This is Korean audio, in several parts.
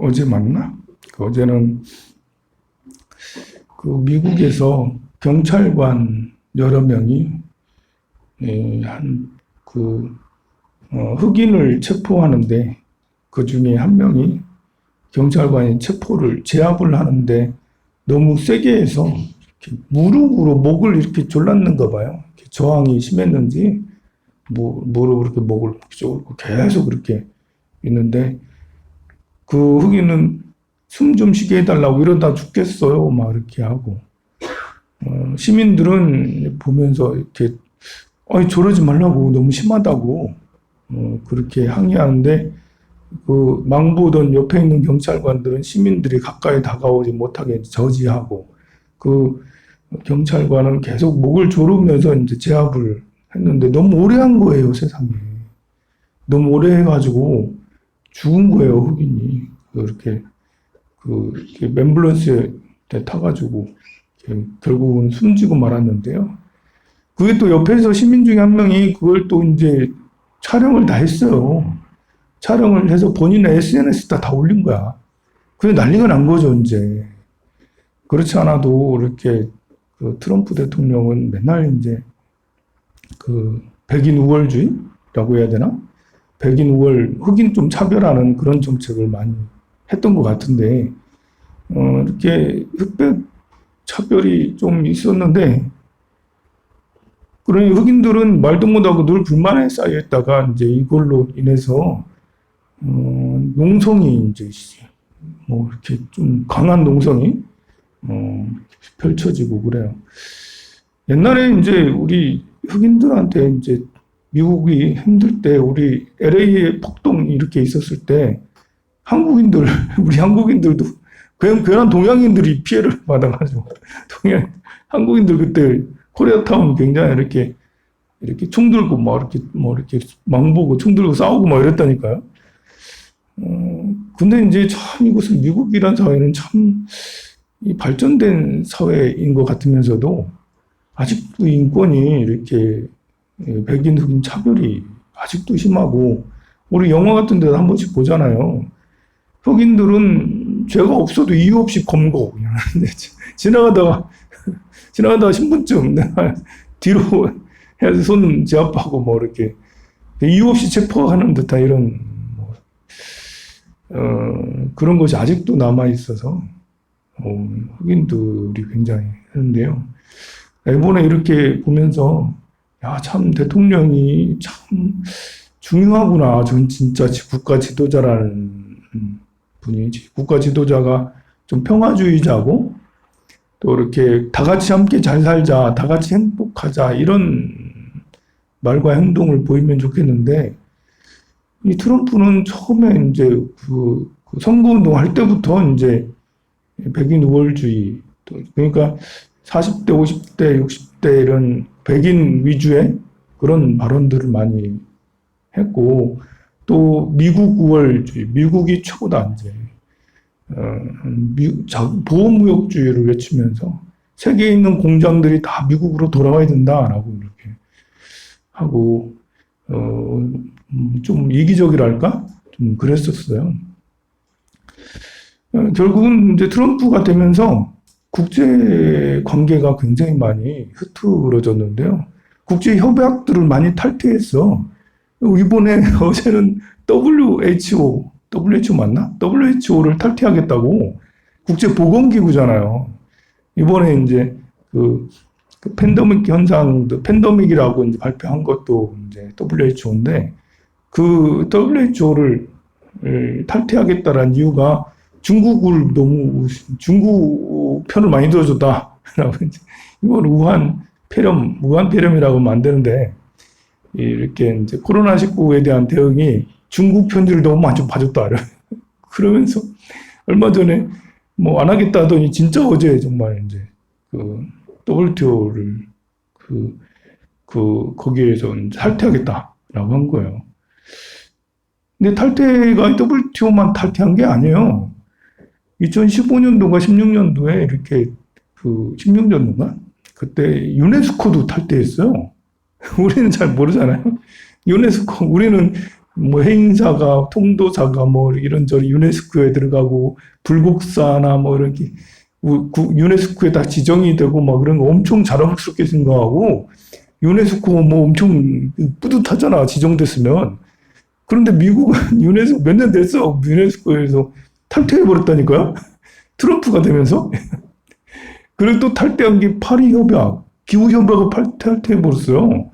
어제 맞나? 그 어제는 그 미국에서 경찰관 여러 명이 예, 한그 어, 흑인을 체포하는데 그 중에 한 명이 경찰관이 체포를 제압을 하는데 너무 세게 해서 무릎으로 목을 이렇게 졸랐는가 봐요. 저항이 심했는지 무, 무릎으로 이렇게 목을 계속 그렇게 있는데 그 흑인은 숨 좀 쉬게 해달라고 이러다 죽겠어요. 막 이렇게 하고. 어, 시민들은 보면서 이렇게 아니 저러지 말라고. 너무 심하다고. 어, 그렇게 항의하는데 그 망보던 옆에 있는 경찰관들은 시민들이 가까이 다가오지 못하게 저지하고 그 경찰관은 계속 목을 조르면서 이제 제압을 했는데 너무 오래 한 거예요 세상에. 너무 오래 해가지고 죽은 거예요 흑인이 그렇게 그 이렇게 앰뷸런스에 타가지고 이렇게 결국은 숨지고 말았는데요. 그게 또 옆에서 시민 중에 한 명이 그걸 또 이제 촬영을 다 했어요. 촬영을 해서 본인의 SNS에다 다 올린 거야. 그게 난리가 난 거죠, 이제. 그렇지 않아도 이렇게 그 트럼프 대통령은 맨날 이제 그 백인 우월주의라고 해야 되나? 백인 우월, 흑인 좀 차별하는 그런 정책을 많이 했던 것 같은데, 어, 이렇게 흑백 차별이 좀 있었는데, 그러니 흑인들은 말도 못하고 늘 불만에 쌓여있다가 이제 이걸로 인해서 어, 농성이 이제 뭐 이렇게 좀 강한 농성이 어, 펼쳐지고 그래요. 옛날에 이제 우리 흑인들한테 이제 미국이 힘들 때 우리 LA에 폭동이 이렇게 있었을 때 한국인들 우리 한국인들도 괜- 괜한 동양인들이 피해를 받아가지고 동양 한국인들 그때 코리아타운 굉장히 이렇게 이렇게 총 들고 막 이렇게 뭐 이렇게 망보고 총 들고 싸우고 막 이랬다니까요. 어, 근데 이제 참 이것은 미국이란 사회는 참 이 발전된 사회인 것 같으면서도 아직도 인권이 이렇게 예, 백인 흑인 차별이 아직도 심하고 우리 영화 같은 데도 한 번씩 보잖아요. 흑인들은 죄가 없어도 이유 없이 검거 지나가다가 지나가다가 신분증 뒤로 해서 손 제압하고 뭐 이렇게 이유 없이 체포하는 듯한 이런 뭐, 어, 그런 것이 아직도 남아 있어서 어, 흑인들이 굉장히 하는데요. 이번에 이렇게 보면서 야, 참 대통령이 참 중요하구나. 전 진짜 지- 국가 지도자라는 분이 국가 지도자가 좀 평화주의자고 또 이렇게 다 같이 함께 잘 살자, 다 같이 행복하자 이런 말과 행동을 보이면 좋겠는데 이 트럼프는 처음에 이제 그, 그 선거 운동 할 때부터 이제 백인 우월주의 또 그러니까 40대, 50대, 60대 이런 백인 위주의 그런 발언들을 많이 했고 또 미국 우월주의, 미국이 최고다 이제 어, 보호무역주의를 외치면서 세계에 있는 공장들이 다 미국으로 돌아와야 된다라고 이렇게 하고 어, 음, 좀 이기적이랄까 좀 그랬었어요. 어, 결국은 이제 트럼프가 되면서 국제 관계가 굉장히 많이 흐트러졌는데요. 국제 협약들을 많이 탈퇴했어. 이번에 어제는 WHO, WHO 맞나? WHO를 탈퇴하겠다고 국제보건기구잖아요. 이번에 이제 그, 그 팬데믹 현상, 팬데믹이라고 이제 발표한 것도 이제 WHO인데 그 WHO를 탈퇴하겠다라는 이유가 중국을 너무 중국 편을 많이 들어줬다 라고 이제 이걸 우한 폐렴, 우한 폐렴이라고 만드는데 이렇게 이제 코로나 19에 대한 대응이 중국 편지를 너무 많이 봐줬다. 그러면서 얼마 전에 뭐 안 하겠다 하더니 진짜 어제 정말 이제 그 WTO를 그, 그, 거기에서 탈퇴하겠다라고 한 거예요. 근데 탈퇴가 WTO만 탈퇴한 게 아니에요. 2015년도가 16년도에 이렇게 그 16년도인가? 그때 유네스코도 탈퇴했어요. 우리는 잘 모르잖아요. 유네스코, 우리는 뭐 해인사가 통도사가 뭐 이런저런 유네스코에 들어가고 불국사나 뭐 우- 구- 유네스코에 다 지정이 되고 막 그런 거 엄청 자랑스럽게 생각하고 유네스코 뭐 엄청 뿌듯하잖아 지정됐으면 그런데 미국은 유네스코 몇 년 됐어 유네스코에서 탈퇴해 버렸다니까요 트럼프가 되면서 그리고 또 탈퇴한 게 파리 협약 기후 협약을 팔- 탈퇴해 버렸어요.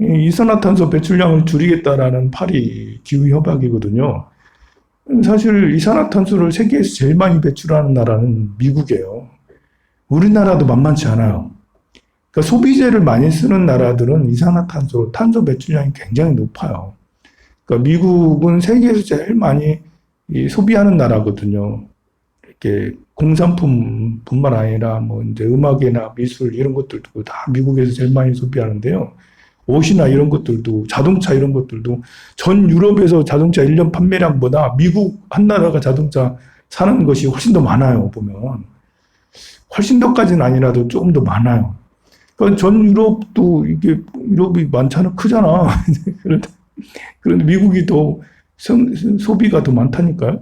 이 이산화탄소 배출량을 줄이겠다라는 파리 기후 협약이거든요. 사실 이산화탄소를 세계에서 제일 많이 배출하는 나라는 미국이에요. 우리나라도 만만치 않아요. 그러니까 소비재를 많이 쓰는 나라들은 이산화탄소, 탄소 배출량이 굉장히 높아요. 그러니까 미국은 세계에서 제일 많이 이 소비하는 나라거든요. 이렇게 공산품뿐만 아니라 뭐 이제 음악이나 미술 이런 것들도 다 미국에서 제일 많이 소비하는데요. 옷이나 이런 것들도 자동차 이런 것들도 전 유럽에서 자동차 1년 판매량보다 미국 한 나라가 자동차 사는 것이 훨씬 더 많아요, 보면. 훨씬 더까지는 아니라도 조금 더 많아요. 그러니까 전 유럽도 이게 유럽이 많잖아, 크잖아. 그런데, 그런데 미국이 더 성- 소비가 더 많다니까요.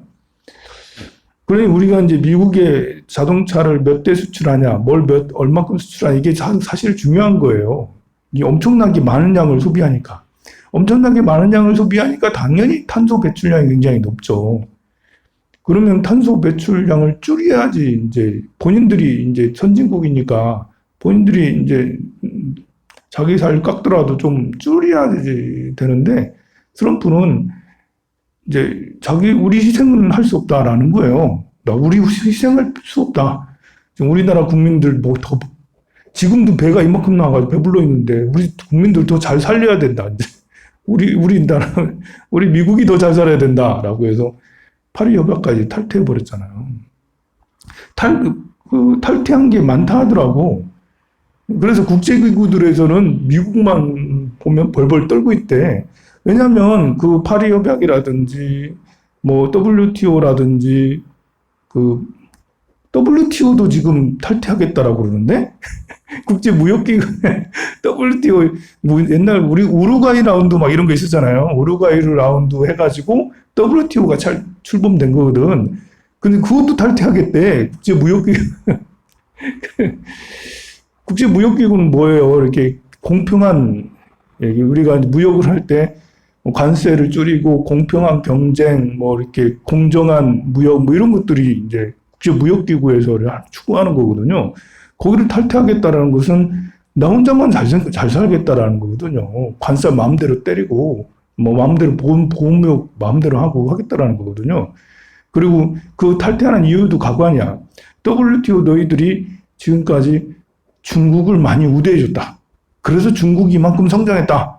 그러니 우리가 이제 미국에 자동차를 몇 대 수출하냐, 뭘 몇, 얼마큼 수출하냐, 이게 사- 사실 중요한 거예요. 이 엄청나게 많은 양을 소비하니까. 엄청나게 많은 양을 소비하니까 당연히 탄소 배출량이 굉장히 높죠. 그러면 탄소 배출량을 줄여야지 이제 본인들이 이제 선진국이니까 본인들이 이제 음, 자기 살 깎더라도 좀 줄여야지 되는데 트럼프는 이제 자기 우리 희생은 할 수 없다라는 거예요. 나 우리 희생할 수 없다. 지금 우리나라 국민들 뭐 더 지금도 배가 이만큼 나와가지고 배불러 있는데 우리 국민들 더 잘 살려야 된다. 우리 우리 나라 우리 미국이 더 잘 살아야 된다라고 해서 파리 협약까지 탈퇴해 버렸잖아요. 탈 그 탈퇴한 게 많다 하더라고. 그래서 국제기구들에서는 미국만 보면 벌벌 떨고 있대. 왜냐하면 그 파리 협약이라든지 뭐 WTO라든지 그 WTO도 지금 탈퇴하겠다라고 그러는데 국제 무역기구 WTO 뭐 옛날 우리 우루과이 라운드 막 이런 거 있었잖아요. 우루과이 라운드 해가지고 WTO가 잘 출범된 거거든. 근데 그것도 탈퇴하겠대. 국제 무역기구 국제 무역기구는 뭐예요? 이렇게 공평한. 우리가 무역을 할때 뭐 관세를 줄이고 공평한 경쟁, 뭐 이렇게 공정한 무역, 뭐 이런 것들이 이제 국제 무역기구에서 추구하는 거거든요. 거기를 탈퇴하겠다라는 것은 나 혼자만 잘, 살- 잘 살겠다라는 거거든요. 관세 마음대로 때리고, 뭐 마음대로 보험, 보험료 마음대로 하고 하겠다라는 거거든요. 그리고 그 탈퇴하는 이유도 가관이야. WTO 너희들이 지금까지 중국을 많이 우대해줬다. 그래서 중국이 이만큼 성장했다.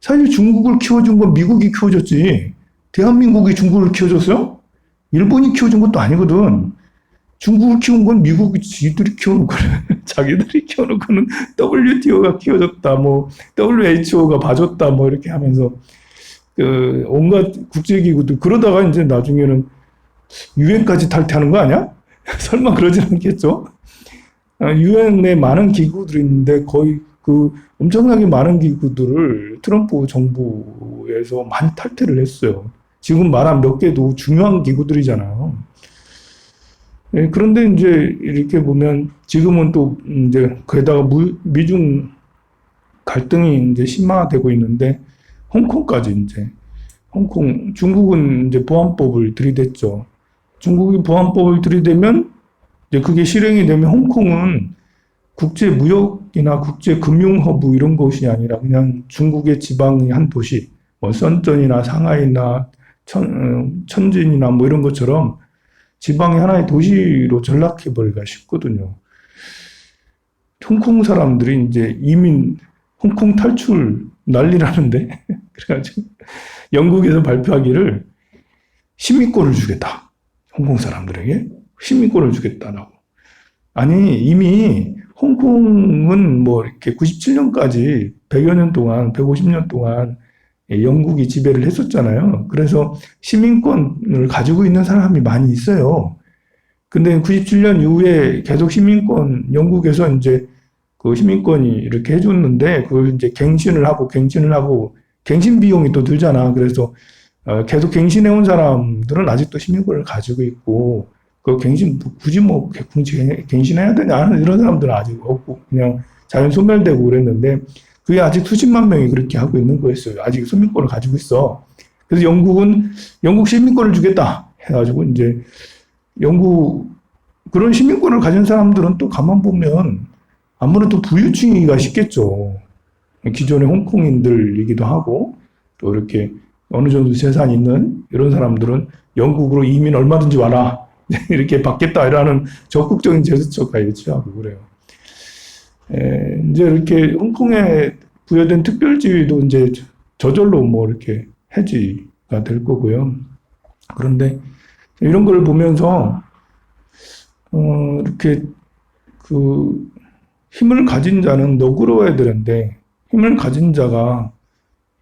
사실 중국을 키워준 건 미국이 키워줬지. 대한민국이 중국을 키워줬어요? 일본이 키워준 것도 아니거든. 중국을 키운 건 미국이 지들이 키워놓고, 자기들이 키워놓고는 WTO가 키워줬다, 뭐, WHO가 봐줬다, 뭐, 이렇게 하면서, 그, 온갖 국제기구들, 그러다가 이제 나중에는 유엔까지 탈퇴하는 거 아니야? 설마 그러진 않겠죠? 유엔에 많은 기구들이 있는데 거의 그 엄청나게 많은 기구들을 트럼프 정부에서 많이 탈퇴를 했어요. 지금 말한 몇 개도 중요한 기구들이잖아요. 예, 그런데 이제 이렇게 보면 지금은 또 이제 무- 미중 갈등이 이제 심화되고 있는데 홍콩까지 이제 홍콩 중국은 이제 보안법을 들이댔죠. 중국이 보안법을 들이대면 이제 그게 실행이 되면 홍콩은 국제 무역이나 국제 금융 허브 이런 곳이 아니라 그냥 중국의 지방의 한 도시, 뭐 선전이나 상하이나 천, 어, 천진이나 뭐 이런 것처럼 지방의 하나의 도시로 전락해 버리기가 쉽거든요. 홍콩 사람들이 이제 이민 홍콩 탈출 난리라는데 그래가지고 영국에서 발표하기를 시민권을 주겠다. 홍콩 사람들에게 시민권을 주겠다라고. 아니, 이미 홍콩은 뭐 이렇게 97년까지 100여 년 동안, 150년 동안 영국이 지배를 했었잖아요. 그래서 시민권을 가지고 있는 사람이 많이 있어요. 근데 97년 이후에 계속 시민권, 영국에서 이제 그 시민권이 이렇게 해줬는데 그걸 이제 갱신을 하고 갱신을 하고 갱신 비용이 또 들잖아. 그래서 어, 계속 갱신해 온 사람들은 아직도 시민권을 가지고 있고 그 갱신 굳이 뭐 굳이 갱신해야 되냐 하는 이런 사람들은 아직 없고 그냥 자연 소멸되고 그랬는데 그게 아직 수십만 명이 그렇게 하고 있는 거였어요. 아직 시민권을 가지고 있어. 그래서 영국은 영국 시민권을 주겠다 해가지고 이제 영국 그런 시민권을 가진 사람들은 또 가만 보면 아무래도 부유층이가 쉽겠죠. 기존의 홍콩인들이기도 하고 또 이렇게 어느 정도 재산 있는 이런 사람들은 영국으로 이민 얼마든지 와라 이렇게 받겠다라는 적극적인 제스처가 취하고 그래요. 에, 이제 이렇게 홍콩에 부여된 특별지위도 이제 저절로 뭐 이렇게 해지가 될 거고요. 그런데 이런 걸 보면서 어, 이렇게 그 힘을 가진 자는 너그러워야 되는데 힘을 가진 자가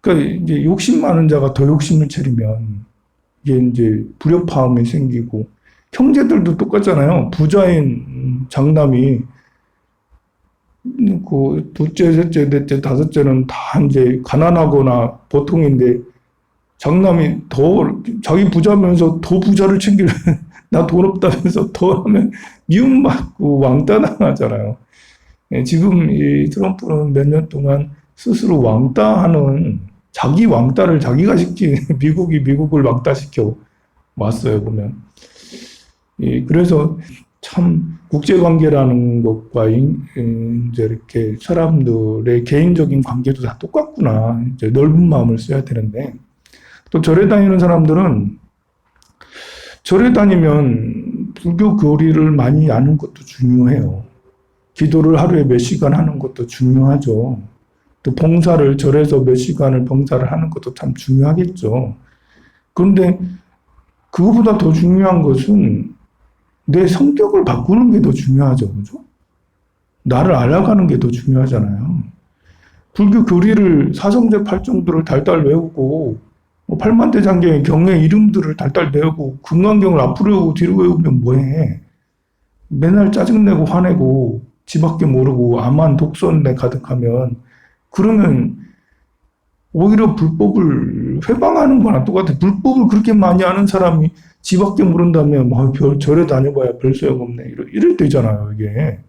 그러니까 이제 욕심 많은 자가 더 욕심을 차리면 이게 이제 불협화음이 생기고 형제들도 똑같잖아요. 부자인 장남이 그 둘째, 셋째, 넷째, 다섯째는 다 이제 가난하거나 보통인데 장남이 더 자기 부자면서 더 부자를 챙기려 나 돈 없다면서 더 하면 미움받고 왕따 당하잖아요. 예, 지금 이 트럼프는 몇 년 동안 스스로 왕따하는 자기 왕따를 자기가 시킨 미국이 미국을 왕따시켜 왔어요 보면. 예, 그래서 참 국제관계라는 것과 이- 이제 이렇게 사람들의 개인적인 관계도 다 똑같구나. 이제 넓은 마음을 써야 되는데 또 절에 다니는 사람들은 절에 다니면 불교 교리를 많이 아는 것도 중요해요. 기도를 하루에 몇 시간 하는 것도 중요하죠. 또 봉사를 절에서 몇 시간을 봉사를 하는 것도 참 중요하겠죠. 그런데 그거보다 더 중요한 것은 내 성격을 바꾸는 게 더 중요하죠. 그죠? 나를 알아가는 게 더 중요하잖아요. 불교 교리를 사성제 팔정도를 달달 외우고 뭐 팔만대장경의 경의 이름들을 달달 외우고 금강경을 앞으로 외우고 뒤로 외우면 뭐해? 맨날 짜증내고 화내고 지밖에 모르고 암만 독선내 가득하면 그러면 오히려 불법을 회방하는 거나 똑같아. 불법을 그렇게 많이 아는 사람이 지 밖에 모른다면 뭐 별, 절에 다녀봐야 별 소용 없네. 이럴, 이럴 때잖아요, 이게.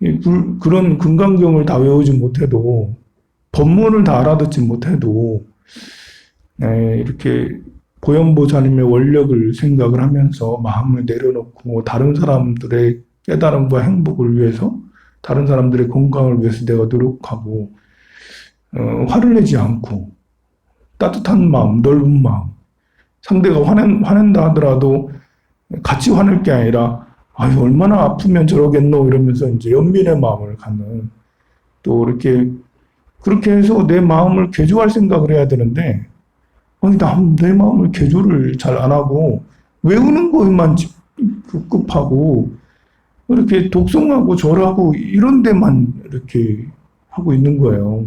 이 불- 그런 금강경을 다 외우지 못해도 법문을 다 알아듣지 못해도 에, 이렇게 보현보살님의 원력을 생각을 하면서 마음을 내려놓고 다른 사람들의 깨달음과 행복을 위해서 다른 사람들의 건강을 위해서 내가 노력하고 어, 화를 내지 않고 따뜻한 마음, 넓은 마음. 상대가 화낸, 화낸다 하더라도 같이 화낼 게 아니라 아유 얼마나 아프면 저러겠노? 이러면서 이제 연민의 마음을 갖는. 또 이렇게 그렇게 해서 내 마음을 개조할 생각을 해야 되는데 아니 나내 마음을 개조를 잘 안 하고 외우는 것만 집- 급급하고 이렇게 독송하고 절하고 이런 데만 이렇게 하고 있는 거예요.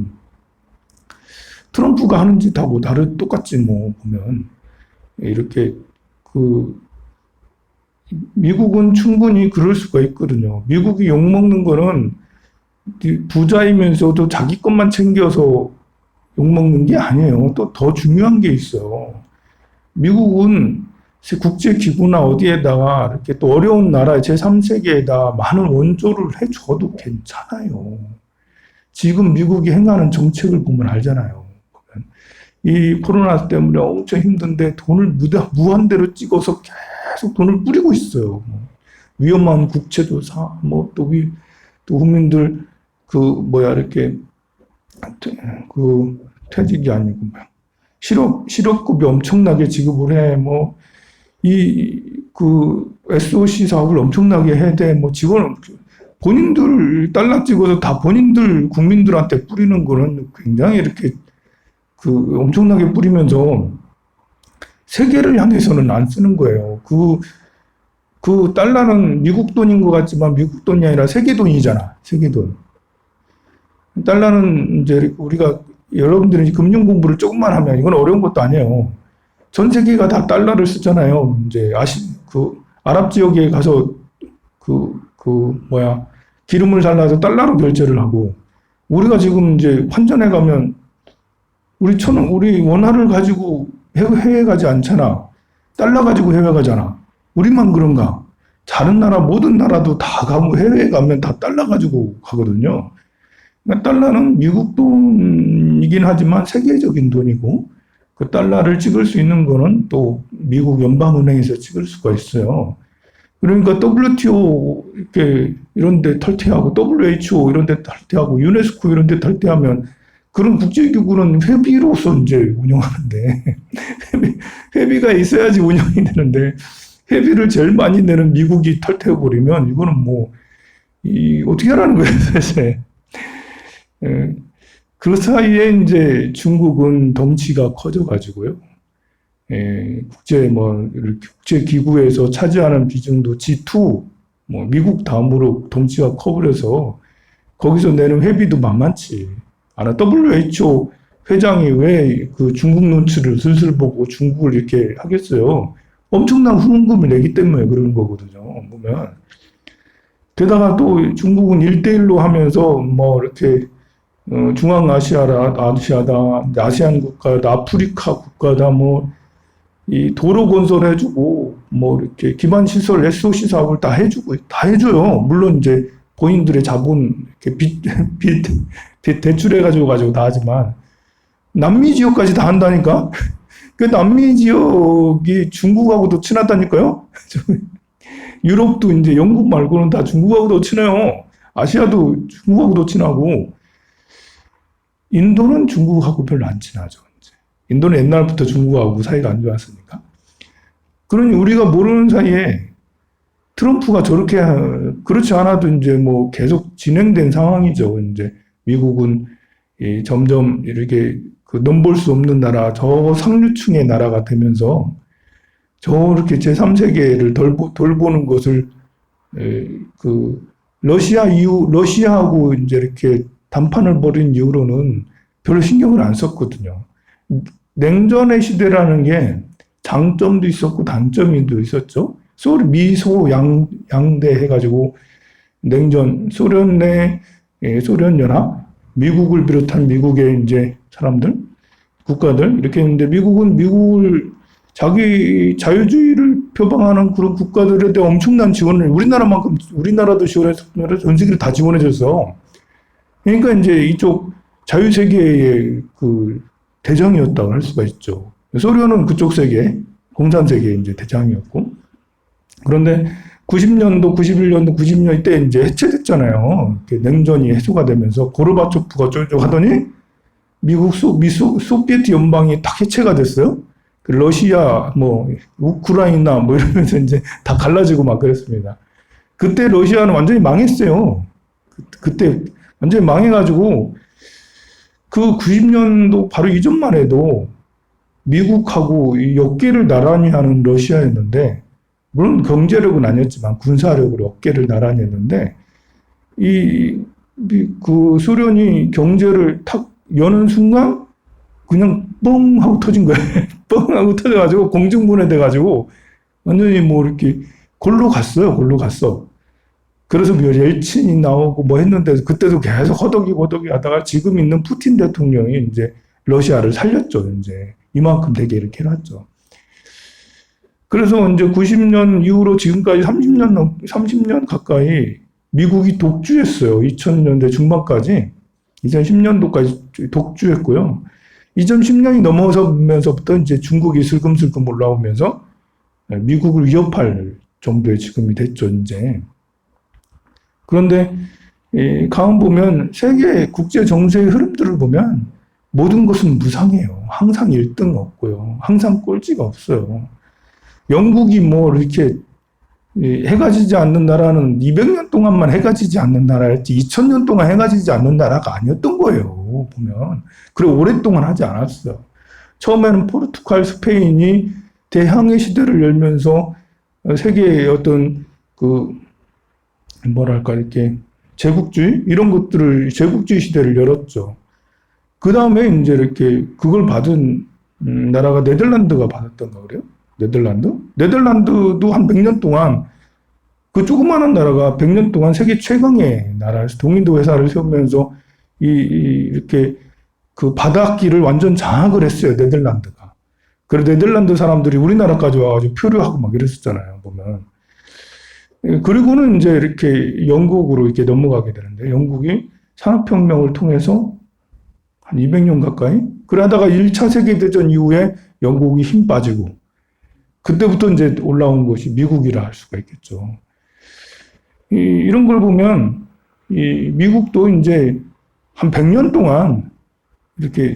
트럼프가 하는 짓 하고 다른 똑같지 뭐 보면 이렇게 그 미국은 충분히 그럴 수가 있거든요. 미국이 욕 먹는 거는 부자이면서도 자기 것만 챙겨서 욕 먹는 게 아니에요. 또 더 중요한 게 있어요. 미국은 국제기구나 어디에다가 이렇게 또 어려운 나라 제3세계에다 많은 원조를 해줘도 괜찮아요. 지금 미국이 행하는 정책을 보면 알잖아요. 이 코로나 때문에 엄청 힘든데 돈을 무다, 무한대로 찍어서 계속 돈을 뿌리고 있어요. 뭐 위험한 국채도 사, 뭐 또 위, 또 국민들 그 뭐야 이렇게 그 퇴직이 아니고 뭐야 실업 실업급이 엄청나게 지급을 해. 뭐 이 그 SOC 사업을 엄청나게 해대 뭐 직원 본인들 달러 찍어서 다 본인들 국민들한테 뿌리는 거는 굉장히 이렇게 그 엄청나게 뿌리면서 세계를 향해서는 안 쓰는 거예요. 그, 그 달러는 미국 돈인 것 같지만 미국 돈이 아니라 세계 돈이잖아. 세계 돈. 달러는 이제 우리가 여러분들이 금융 공부를 조금만 하면 이건 어려운 것도 아니에요. 전 세계가 다 달러를 쓰잖아요. 이제 아시, 그, 아랍 지역에 가서 그, 그, 뭐야, 기름을 살라서 달러로 결제를 하고, 우리가 지금 이제 환전해 가면 우리 천, 우리 원화를 가지고 해외, 가지 않잖아. 달러 가지고 해외 가잖아. 우리만 그런가? 다른 나라, 모든 나라도 다 가고 해외 가면 다 달러 가지고 가거든요. 그러니까 달러는 미국 돈이긴 하지만 세계적인 돈이고, 그 달러를 찍을 수 있는 거는 또 미국 연방은행에서 찍을 수가 있어요. 그러니까 WTO 이렇게 이런 데 탈퇴하고 WHO 이런 데 탈퇴하고 유네스코 이런 데 탈퇴하면 그런 국제기구는 회비로서 이제 운영하는데 회비, 회비가 있어야지 운영이 되는데 회비를 제일 많이 내는 미국이 탈퇴해 버리면 이거는 뭐 이, 어떻게 하라는 거예요 사실. 예, 그 사이에 이제 중국은 덩치가 커져가지고요. 예, 국제 뭐 국제 기구에서 차지하는 비중도 G2 뭐 미국 다음으로 덩치가 커버려서 거기서 내는 회비도 만만치 않아. WHO 회장이 왜 그 중국 눈치를 슬슬 보고 중국을 이렇게 하겠어요? 엄청난 후원금을 내기 때문에 그러는 거거든요. 보면. 게다가 또 중국은 1대1로 하면서 뭐 이렇게 어, 중앙아시아라, 아시아다, 아시안 국가다, 아프리카 국가다, 뭐, 이 도로 건설해주고, 뭐, 이렇게 기반 시설, SOC 사업을 다 해주고, 다 해줘요. 물론 이제 본인들의 자본, 이렇게 빚, 빚, 빚 대출해가지고 가지고 다 하지만, 남미 지역까지 다 한다니까? 그 남미 지역이 중국하고도 친하다니까요? 유럽도 이제 영국 말고는 다 중국하고도 친해요. 아시아도 중국하고도 친하고, 인도는 중국하고 별로 안 친하죠. 이제. 인도는 옛날부터 중국하고 사이가 안 좋았으니까. 그러니 우리가 모르는 사이에 트럼프가 저렇게 하- 그렇지 않아도 이제 뭐 계속 진행된 상황이죠. 이제 미국은 이 점점 이렇게 그 넘볼 수 없는 나라, 저 상류층의 나라가 되면서 저렇게 제3세계를 돌보, 돌보는 것을 에, 그 러시아 이후 러시아하고 이제 이렇게 단판을 벌인 이후로는 별로 신경을 안 썼거든요. 냉전의 시대라는 게 장점도 있었고 단점도 있었죠. 소 미소 양 양대 해가지고 냉전 소련 내 예, 소련 연합 미국을 비롯한 미국의 이제 사람들 국가들 이렇게 했는데 미국은 미국을 자기 자유주의를 표방하는 그런 국가들에 대해 엄청난 지원을 우리나라만큼 우리나라도 지원했으면 전 세계를 다 지원해줘서 그러니까 이제 이쪽 자유 세계의 그 대장이었다고 할 수가 있죠. 소련은 그쪽 세계, 공산 세계의 이제 대장이었고. 그런데 90년도, 91년도, 90년 때 이제 해체됐잖아요. 냉전이 해소가 되면서 고르바초프가 쫄쫄 하더니 미국 소, 미 소, 소비에트 연방이 딱 해체가 됐어요. 그 러시아, 뭐, 우크라이나, 뭐 이러면서 이제 다 갈라지고 막 그랬습니다. 그때 러시아는 완전히 망했어요. 그, 그때 완전히 망해가지고 그 90년도 바로 이전만 해도 미국하고 이 역계를 나란히 하는 러시아였는데 물론 경제력은 아니었지만 군사력으로 어깨를 했는데 이 그 소련이 경제를 탁 여는 순간 그냥 뻥 하고 터진 거예요. 뻥 하고 터져가지고 공중분해돼가지고 완전히 뭐 이렇게 골로 갔어요. 골로 갔어. 그래서 뭐 옐친이 나오고 뭐 했는데 그때도 계속 허덕이 허덕이 하다가 지금 있는 푸틴 대통령이 이제 러시아를 살렸죠. 이제 이만큼 되게 이렇게 해놨죠. 그래서 이제 90년 이후로 지금까지 30년 넘, 30년 가까이 미국이 독주했어요. 2000년대 중반까지. 2010년도까지 독주했고요. 2010년이 넘어서면서부터 이제 중국이 슬금슬금 올라오면서 미국을 위협할 정도의 지금이 됐죠, 이제. 그런데 이 가만 보면 세계 국제 정세의 흐름들을 보면 모든 것은 무상해요. 항상 1등 없고요. 항상 꼴찌가 없어요. 영국이 뭐 이렇게 이 해가 지지 않는 나라는 200년 동안만 해가 지지 않는 나라였지 2000년 동안 해가 지지 않는 나라가 아니었던 거예요. 보면. 그리고 오랫동안 하지 않았어요. 처음에는 포르투갈, 스페인이 대항해 시대를 열면서 세계의 어떤 그 뭐랄까 이렇게 제국주의 이런 것들을 제국주의 시대를 열었죠. 그 다음에 이제 이렇게 그걸 받은 음, 나라가 네덜란드가 받았던가 그래요? 네덜란드? 네덜란드도 한 100년 동안 그 조그마한 나라가 100년 동안 세계 최강의 나라에서 동인도 회사를 세우면서 이, 이 이렇게 그 바닷길을 완전 장악을 했어요, 네덜란드가. 그래서 네덜란드 사람들이 우리나라까지 와가지고 표류하고 막 이랬었잖아요, 보면. 예, 그리고는 이제 이렇게 영국으로 이렇게 넘어가게 되는데, 영국이 산업혁명을 통해서 한 200년 가까이? 그러다가 1차 세계대전 이후에 영국이 힘 빠지고, 그때부터 이제 올라온 것이 미국이라 할 수가 있겠죠. 이, 이런 걸 보면, 이 미국도 이제 한 100년 동안 이렇게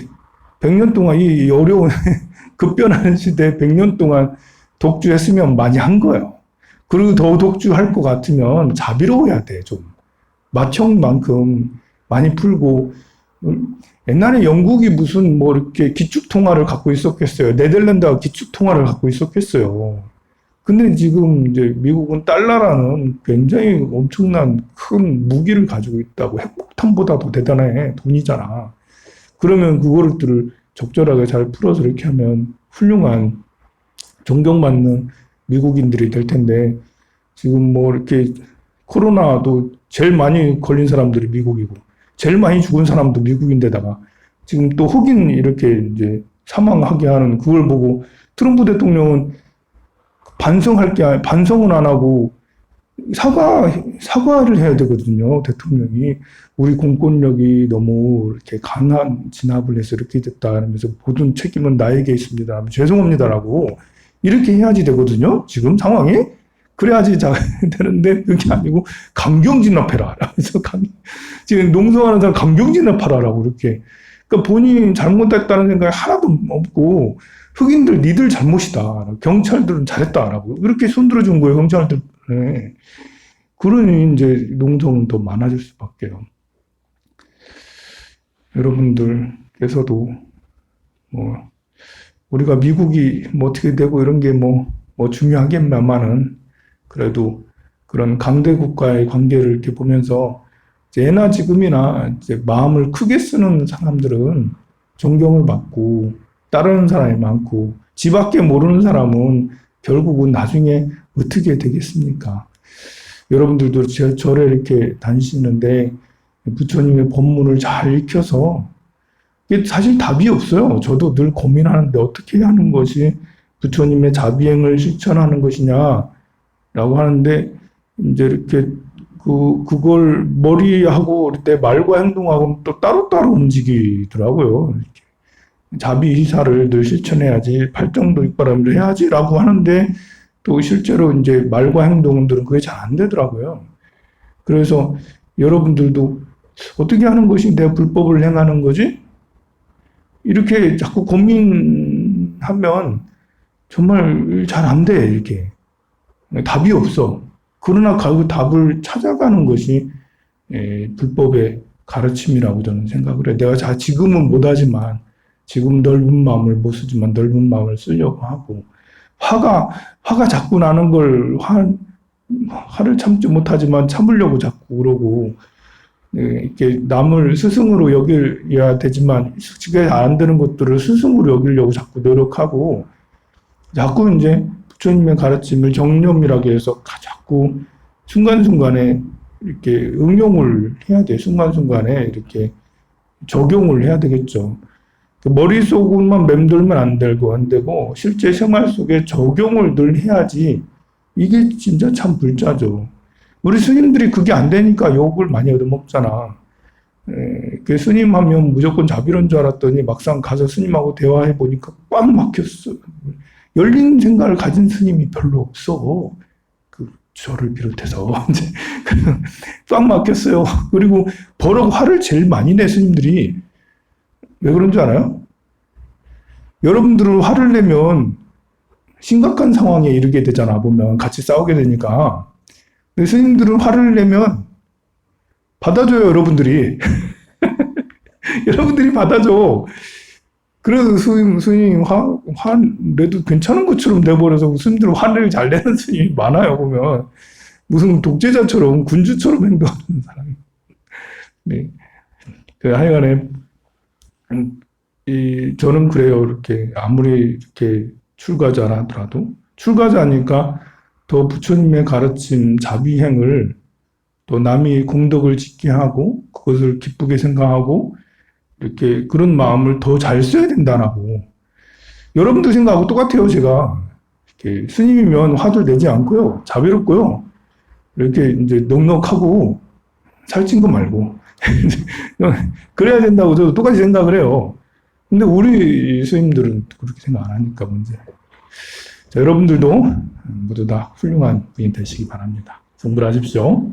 100년 동안 이 어려운 급변하는 시대에 100년 동안 독주했으면 많이 한 거예요. 그리고 더 독주할 것 같으면 자비로워야 돼, 좀. 맏형만큼 많이 풀고, 음, 옛날에 영국이 무슨 뭐 이렇게 기축 통화를 갖고 있었겠어요. 네덜란드가 기축 통화를 갖고 있었겠어요. 근데 지금 이제 미국은 달러라는 굉장히 엄청난 큰 무기를 가지고 있다고. 핵폭탄보다도 대단해. 돈이잖아. 그러면 그거를 적절하게 잘 풀어서 이렇게 하면 훌륭한 존경받는 미국인들이 될 텐데 지금 뭐 이렇게 코로나도 제일 많이 걸린 사람들이 미국이고 제일 많이 죽은 사람도 미국인데다가 지금 또 흑인 이렇게 이제 사망하게 하는 그걸 보고 트럼프 대통령은 반성할 게 반성은 안 하고 사과 사과를 해야 되거든요 대통령이. 우리 공권력이 너무 이렇게 강한 진압을 해서 이렇게 됐다 하면서 모든 책임은 나에게 있습니다. 죄송합니다라고 이렇게 해야지 되거든요 지금 상황이 그래야지 잘 되는데 그게 아니고 강경 진압해라 라면서 강, 지금 농성하는 사람 강경 진압하라라고 이렇게 그러니까 본인이 잘못했다는 생각이 하나도 없고 흑인들 니들 잘못이다. 경찰들은 잘했다라고 이렇게 손들어 준 거예요. 경찰들. 네. 그러니 이제 농성은 더 많아질 수밖에요. 여러분들께서도 뭐 우리가 미국이 뭐 어떻게 되고 이런 게뭐 뭐 중요하겠만은 그래도 그런 강대 국가의 관계를 이렇게 보면서 예나 지금이나 이제 마음을 크게 쓰는 사람들은 존경을 받고 따르는 사람이 많고 지밖에 모르는 사람은 결국은 나중에 어떻게 되겠습니까? 여러분들도 제, 절에 이렇게 다니시는데 부처님의 법문을 잘 익혀서 이게 사실 답이 없어요. 저도 늘 고민하는데 어떻게 하는 것이 부처님의 자비행을 실천하는 것이냐 라고 하는데 이제 이렇게 그 그걸 머리하고 내 말과 행동하고는 또 따로따로 움직이더라고요. 이렇게. 자비 이사를 늘 실천해야지 팔정도 ik바람을 해야지라고 하는데 또 실제로 이제 말과 행동들은 그게 잘 안 되더라고요. 그래서 여러분들도 어떻게 하는 것이 내 불법을 행하는 거지? 이렇게 자꾸 고민하면 정말 잘 안 돼, 이렇게. 답이 없어. 그러나 그 답을 찾아가는 것이 예, 불법의 가르침이라고 저는 생각을 해. 내가 자, 지금은 못하지만 지금 넓은 마음을 못 쓰지만 넓은 마음을 쓰려고 하고 화가 화가 자꾸 나는 걸 화, 화를 참지 못하지만 참으려고 자꾸 그러고 네, 이렇게 남을 스승으로 여겨야 되지만 솔직히 안 되는 것들을 스승으로 여기려고 자꾸 노력하고 자꾸 이제 부처님의 가르침을 정념이라고 해서 가- 자꾸 순간순간에 이렇게 응용을 해야 돼. 순간순간에 이렇게 적용을 해야 되겠죠. 그 머릿속만 맴돌면 안 되고, 안 되고, 실제 생활 속에 적용을 늘 해야지, 이게 진짜 참 불자죠. 우리 스님들이 그게 안 되니까 욕을 많이 얻어먹잖아. 에, 그 스님 하면 무조건 자비로운 줄 알았더니 막상 가서 스님하고 대화해 보니까 꽉 막혔어. 열린 생각을 가진 스님이 별로 없어. 그, 저를 비롯해서. 이제, 꽉 막혔어요. 그리고 버럭 화를 제일 많이 내 스님들이. 왜 그런 줄 알아요? 여러분들은 화를 내면 심각한 상황에 이르게 되잖아, 보면. 같이 싸우게 되니까. 근데 스님들은 화를 내면 받아줘요, 여러분들이. 여러분들이 받아줘. 그래서 스님, 스님 화, 화 내도 괜찮은 것처럼 내버려서 스님들 화를 잘 내는 스님이 많아요, 보면. 무슨 독재자처럼, 군주처럼 행동하는 사람이. 네. 그 하여간에, 음, 이, 저는 그래요. 이렇게, 아무리 이렇게 출가자라 하더라도, 출가자니까 더 부처님의 가르침, 자비행을 또 남이 공덕을 짓게 하고, 그것을 기쁘게 생각하고, 이렇게 그런 마음을 더 잘 써야 된다라고. 여러분들 생각하고 똑같아요, 제가. 스님이면 화들 내지 않고요. 자비롭고요. 이렇게 이제 넉넉하고 살찐 거 말고. 그래야 된다고 저도 똑같이 생각을 해요. 근데 우리 스님들은 그렇게 생각 안 하니까 문제. 자, 여러분들도 모두 다 훌륭한 부인 되시기 바랍니다. 성불하십시오.